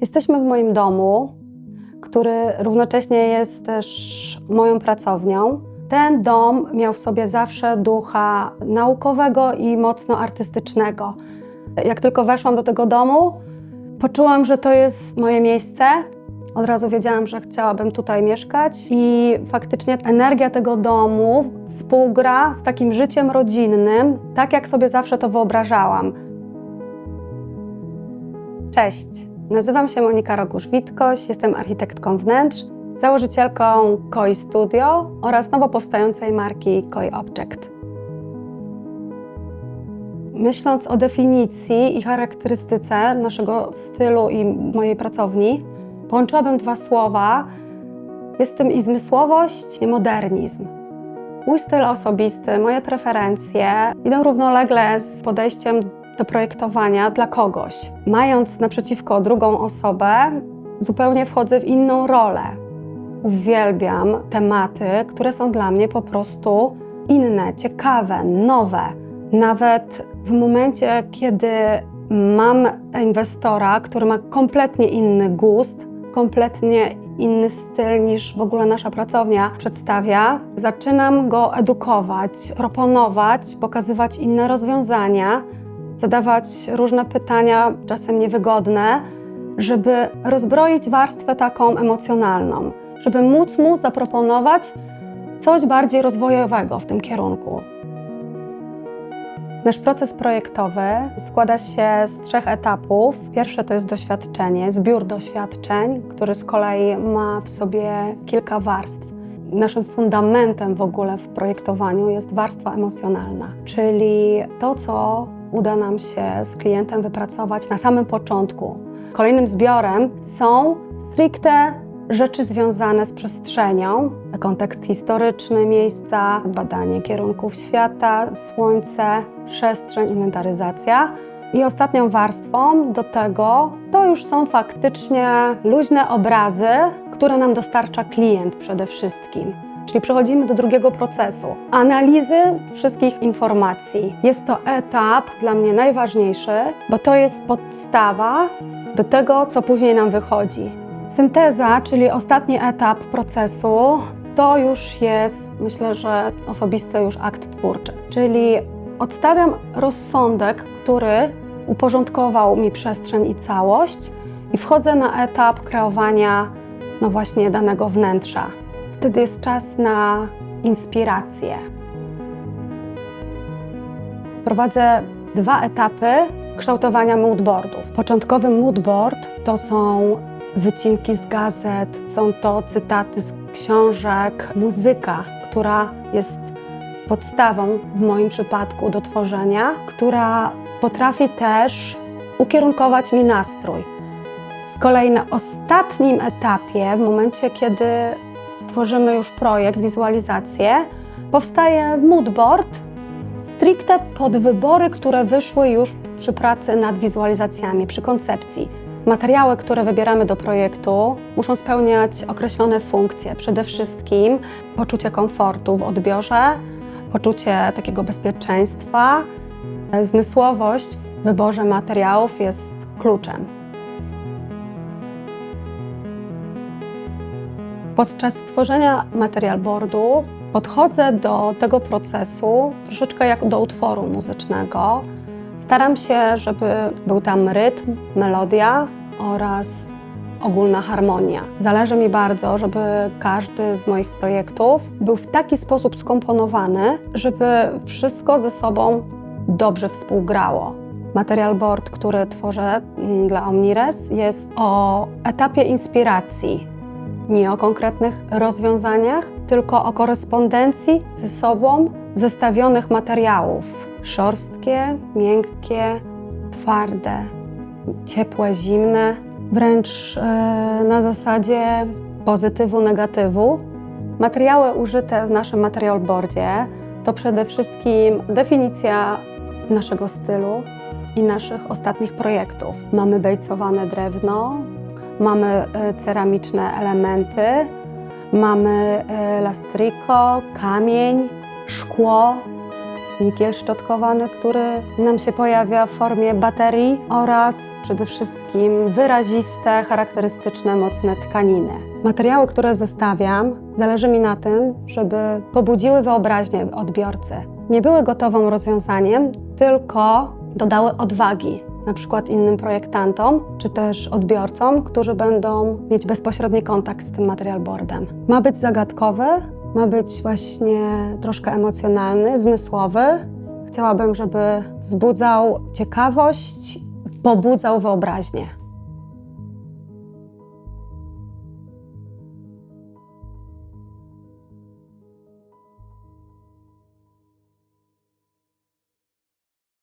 Jesteśmy w moim domu, który równocześnie jest też moją pracownią. Ten dom miał w sobie zawsze ducha naukowego i mocno artystycznego. Jak tylko weszłam do tego domu, poczułam, że to jest moje miejsce. Od razu wiedziałam, że chciałabym tutaj mieszkać i faktycznie energia tego domu współgra z takim życiem rodzinnym, tak jak sobie zawsze to wyobrażałam. Cześć, nazywam się Monika Rogusz-Witkoś, jestem architektką wnętrz, założycielką Koi Studio oraz nowo powstającej marki Koi Object. Myśląc o definicji i charakterystyce naszego stylu i mojej pracowni, połączyłabym dwa słowa. Jest tym i zmysłowość, i modernizm. Mój styl osobisty, moje preferencje idą równolegle z podejściem do projektowania dla kogoś. Mając naprzeciwko drugą osobę, zupełnie wchodzę w inną rolę. Uwielbiam tematy, które są dla mnie po prostu inne, ciekawe, nowe. Nawet w momencie, kiedy mam inwestora, który ma kompletnie inny gust, kompletnie inny styl niż w ogóle nasza pracownia przedstawia, zaczynam go edukować, proponować, pokazywać inne rozwiązania, zadawać różne pytania, czasem niewygodne, żeby rozbroić warstwę taką emocjonalną, żeby móc mu zaproponować coś bardziej rozwojowego w tym kierunku. Nasz proces projektowy składa się z trzech etapów. Pierwsze to jest doświadczenie, zbiór doświadczeń, który z kolei ma w sobie kilka warstw. Naszym fundamentem w ogóle w projektowaniu jest warstwa emocjonalna, czyli to, co uda nam się z klientem wypracować na samym początku. Kolejnym zbiorem są stricte rzeczy związane z przestrzenią, kontekst historyczny miejsca, badanie kierunków świata, słońce, przestrzeń, inwentaryzacja. I ostatnią warstwą do tego to już są faktycznie luźne obrazy, które nam dostarcza klient przede wszystkim. Czyli przechodzimy do drugiego procesu analizy wszystkich informacji. Jest to etap dla mnie najważniejszy, bo to jest podstawa do tego, co później nam wychodzi. Synteza, czyli ostatni etap procesu, to już jest, myślę, że osobisty już akt twórczy. Czyli odstawiam rozsądek, który uporządkował mi przestrzeń i całość, i wchodzę na etap kreowania, no właśnie, danego wnętrza. Wtedy jest czas na inspirację. Prowadzę dwa etapy kształtowania moodboardów. Początkowy moodboard to są wycinki z gazet, są to cytaty z książek, muzyka, która jest podstawą w moim przypadku do tworzenia, która potrafi też ukierunkować mi nastrój. Z kolei na ostatnim etapie, w momencie kiedy stworzymy już projekt, wizualizację, powstaje moodboard stricte pod wybory, które wyszły już przy pracy nad wizualizacjami, przy koncepcji. Materiały, które wybieramy do projektu, muszą spełniać określone funkcje. Przede wszystkim poczucie komfortu w odbiorze, poczucie takiego bezpieczeństwa. Zmysłowość w wyborze materiałów jest kluczem. Podczas tworzenia material boardu podchodzę do tego procesu troszeczkę jak do utworu muzycznego. Staram się, żeby był tam rytm, melodia oraz ogólna harmonia. Zależy mi bardzo, żeby każdy z moich projektów był w taki sposób skomponowany, żeby wszystko ze sobą dobrze współgrało. Material board, który tworzę mm, dla Omnires, jest o etapie inspiracji, nie o konkretnych rozwiązaniach, tylko o korespondencji ze sobą zestawionych materiałów. Szorstkie, miękkie, twarde, ciepłe, zimne, wręcz e, na zasadzie pozytywu, negatywu. Materiały użyte w naszym material boardzie to przede wszystkim definicja naszego stylu i naszych ostatnich projektów. Mamy bejcowane drewno, mamy e, ceramiczne elementy, mamy e, lastriko, kamień, szkło, nikiel szczotkowany, który nam się pojawia w formie baterii oraz przede wszystkim wyraziste, charakterystyczne, mocne tkaniny. Materiały, które zestawiam, zależy mi na tym, żeby pobudziły wyobraźnię odbiorcy. Nie były gotowym rozwiązaniem, tylko dodały odwagi, na przykład innym projektantom, czy też odbiorcom, którzy będą mieć bezpośredni kontakt z tym material boardem. Ma być zagadkowy, ma być właśnie troszkę emocjonalny, zmysłowy. Chciałabym, żeby wzbudzał ciekawość, pobudzał wyobraźnię.